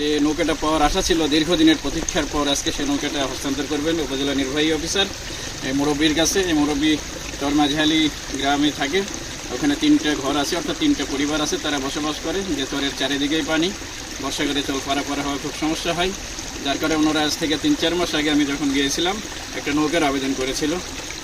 যে নৌকাটা পাওয়ার আশা ছিল দীর্ঘদিনের প্রতীক্ষার পর আজকে সেই নৌকাটা হস্তান্তর করবেন উপজেলা নির্বাহী অফিসার এই মুরব্বীর কাছে। এই মুরব্বী টরমাঝালি গ্রামে থাকে। ওখানে তিনটা ঘর আছে, অর্থাৎ তিনটা পরিবার আছে। তারা বসবাস করে। যে তরের চারিদিকেই পানি। বর্ষাকালে চল পারাপারা হওয়া খুব সমস্যা হয়। যার কারণে ওনারা আজ থেকে তিন চার মাস আগে আমি যখন গিয়েছিলাম একটা নৌকার আবেদন করেছিল।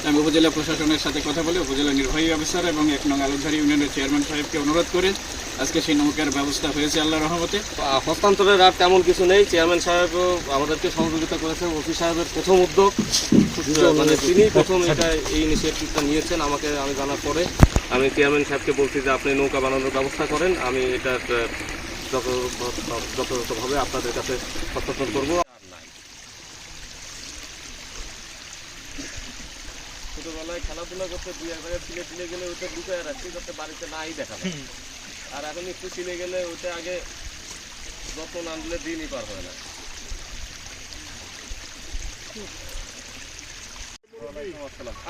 আমি উপজেলা প্রশাসনের সাথে কথা বলে উপজেলা নির্বাহী অফিসার এবং এক নং আলুধারী ইউনিয়নের চেয়ারম্যান সাহেবকে অনুরোধ করে আজকে সেই নৌকার ব্যবস্থা হয়েছে আল্লাহ রহমতে। হস্তান্তরের আর তেমন কিছু নেই। চেয়ারম্যান সাহেবও আমাদেরকে সহযোগিতা করেছেন। ওসি সাহেবের প্রথম উদ্যোগ। মানে তিনি প্রথম এটা এই ইনিশিয়েটিভটা নিয়েছেন আমাকে আমি জানার পরে আমি চেয়ারম্যান সাহেবকে বলছি যে আপনি নৌকা বানানোর ব্যবস্থা করেন। আমি এটা আহ, যত- যথাযথভাবে আপনাদের কাছে হস্তান্তর করব। ছোটবেলায় খেলাধুলা করতে দুই এক জায়গায় ছিলে ছিলে গেলে ওইটা ঢুকায় রাখছি যাতে বাড়িতে নাই দেখা আর এখন একটু ছিলে গেলে ওইটা আগে যত্ন না নিলে দিনই পার হয় না।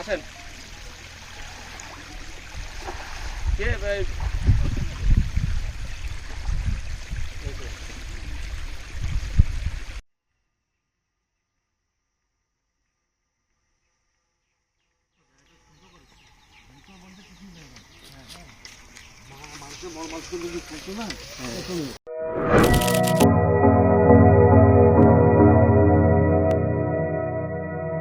আসেন। কে ভাই? Normal kırmızı kurtuna evet.